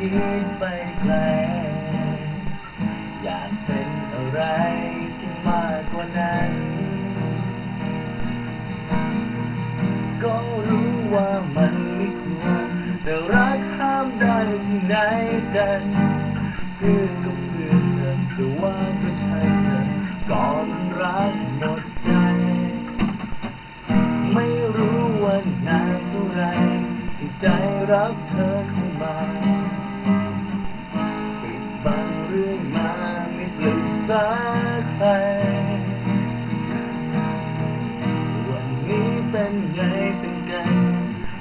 คิดไปไกล อยากเป็นอะไรที่มากกว่านั้น ก็รู้ว่ามันไม่ควร แต่รักห้ามได้ที่ไหนกันเพื่อนก็เพื่อนเธอแต่ว่าก็ใช่เธอก่อนรักหมดใจ ไม่รู้ว่านานเท่าไรที่ใจรับเธอ ปรึกษาใครวันนี้เป็นไงเป็นกัน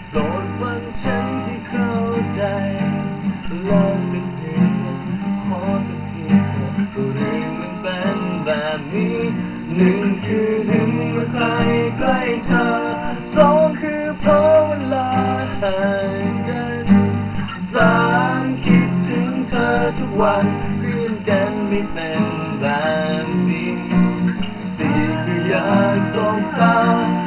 โปรดฟังฉันให้เข้าใจลิกเป็นเพื่อนขอสักทีเถอะก็เรื่องมันเป็นแบบนี้หนึ่งคือหนึ่งเมื่อใครใกล้เธอสองคือเพราะเวลาห่างกันสามคิดถึงเธอทุกวันาก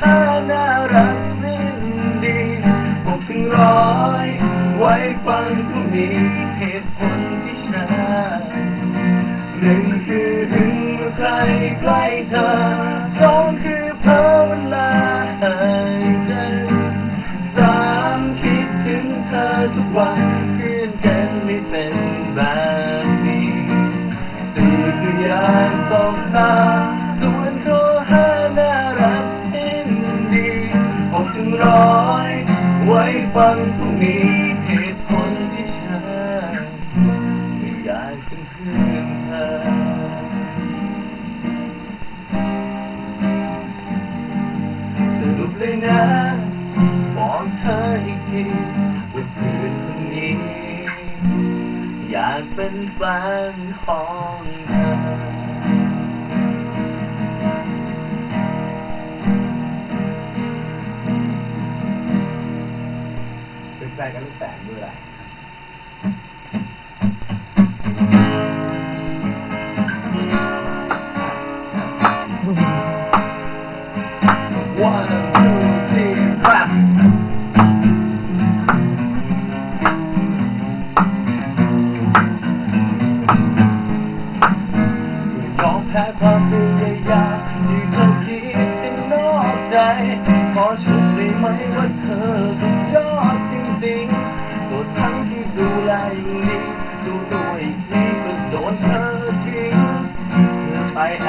ข้ ว้ฟังตรงนี้เหตุผลที่ฉันไม่อยากเป็นเพื่อนเธอสรุปเลยนะบอกเธออีกทีว่าเพื่อนคนนี้ อยากเป็นแฟนของเธอ เป็นแฟนกันตั้งแต่ะ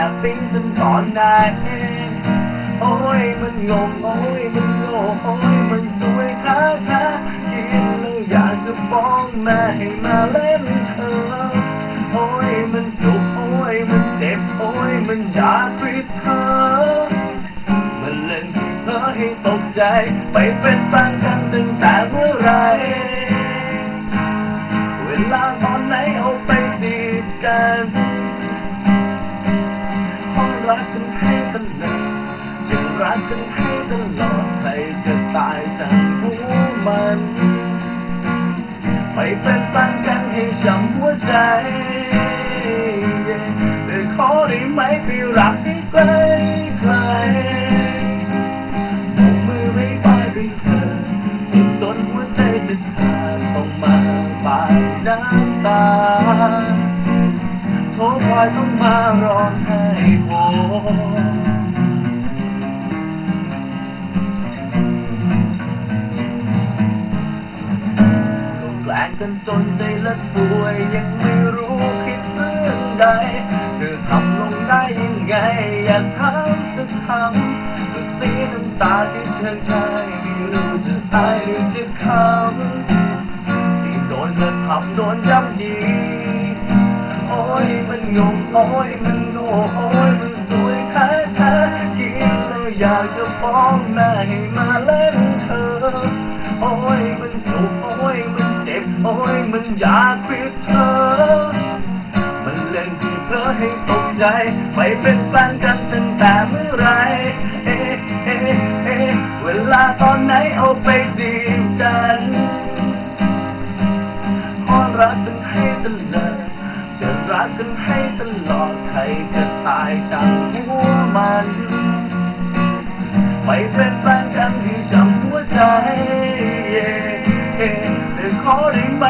บปิ๊งฉันตอนไหนโอ้ยมันงงโอ้ยมันโง่โอ้ยมันสวยค้าค้าคิดแล้วอยากจะฟ้องแม่ให้มาเล่นเธอ โอ้ยมันจุกโอ้ยมันเจ็บโอ้มันอยากกรีดเธอ มันเล่นที่เธอให้ตกใจไปเป็นแฟนกันตั้งแต่เมื่อไรเวลาตอนไหนเอา กกันให้ตลอดใครจะตายสั่งหัวมัน ไปเป็นปันกันให้ช้ำหัวใจแต่ขอได้ไหมไปรักให้ไกล กันจนใจละป่วยยังไม่รู้คิดเรื่องใด เธอทำลงได้ยังไง อยากถามสักคำก็เสียน้ำตาที่เชิญใจไม่รู้จะอายหรือจะขำที่โดนกระทำโดนย้ำยีโอ้ยมันงงโอ้ยมันโง่โอ้ยมันสวยแท้แท้คิดแล้วอยากจะฟ้องแม่ บโอ้มันอยากปิดเธอ มันเล่นที่เธอให้ตกใจ ไปเป็นแฟนกันตั้งแต่เมื่อไร เอ๊ะเอ๊ะเอ๊ะเวลาตอนไหนเอาไปจีบกันขอรักกันให้ตลอดฉันรักกันให้ตลอดใครจะตายช่างหัวมัน ไปเป็นแฟนกันที่ช้ำหัวใจ แต่ขอได้ไ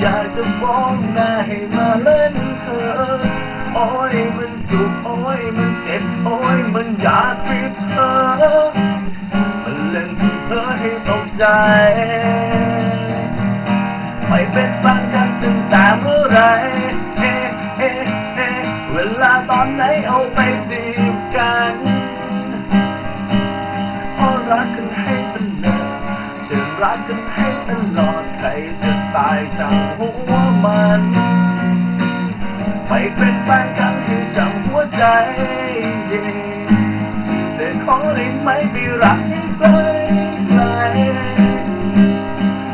อยากจะฟ้องแม่ให้มาเล่นเธอ โอ้ยมันจุกโอ้ยมันเจ็บโอ้ยมันอยากปิดเธอ มันเล่นที่เธอให้ตกใจ ไม่เป็นแฟนกันตั้งแต่เมื่อไรเอ๊ะเอ๊ะเอ๊ะเวลาตอนไหนเอาไปจีบกันเพราะรักกันให้ตลอดจะรักกัน ตายช่งหัวมันไปเป็นแฟนกันให้ช่งหัวใจ แต่ขอได้ไหมไปรักให้ไกลไกล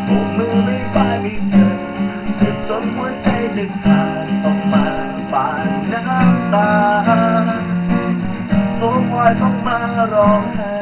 โบมือไม่บายไม่เธอจ็บจนหัวใจจะขาดต้องมาปาดน้ำตาโซควายต้องมาร้องไห้